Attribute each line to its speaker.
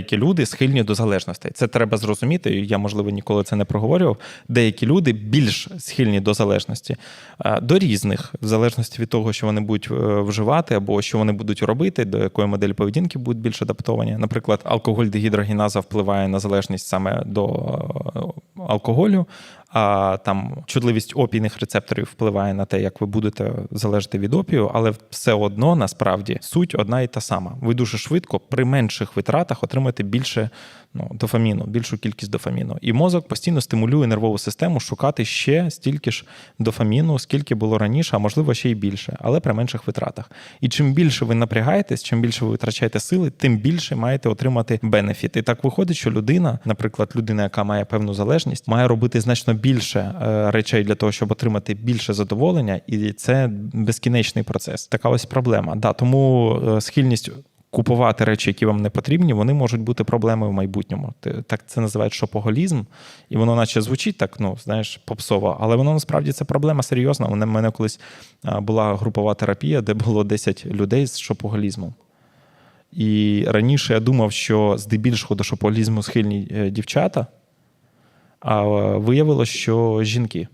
Speaker 1: Деякі люди схильні до залежностей. Це треба зрозуміти. Я, можливо, ніколи це не проговорював. Деякі люди більш схильні до залежності, е, до різних, в залежності від того, що вони будуть е, вживати або що вони будуть робити, до якої моделі поведінки будуть більш адаптовані. Наприклад, алкоголь дегідрогеназа впливає на залежність саме до е, алкоголю. А там чутливість опійних рецепторів впливає на те, як ви будете залежати від опію, але все одно насправді суть одна і та сама. Ви дуже швидко при менших витратах отримаєте більше ну, дофаміну, більшу кількість дофаміну. І мозок постійно стимулює нервову систему шукати ще стільки ж дофаміну, скільки було раніше, а можливо ще й більше, але при менших витратах. І чим більше ви напрягаєтесь, чим більше ви витрачаєте сили, тим більше маєте отримати бенефіт. І так виходить, що людина, наприклад, людина, яка має певну залежність, має робити значно більше е, речей для того, щоб отримати більше задоволення, і це безкінечний процес. Така ось проблема. Да, тому е, схильність. Купувати речі, які вам не потрібні, вони можуть бути проблемою в майбутньому. Так це називають шопоголізм, і воно наче звучить так, ну знаєш, попсово, але воно насправді це проблема серйозна. У мене колись була групова терапія, де було 10 людей з шопоголізмом. І раніше я думав, що здебільшого до шопоголізму схильні е, дівчата, а виявилося, що жінки.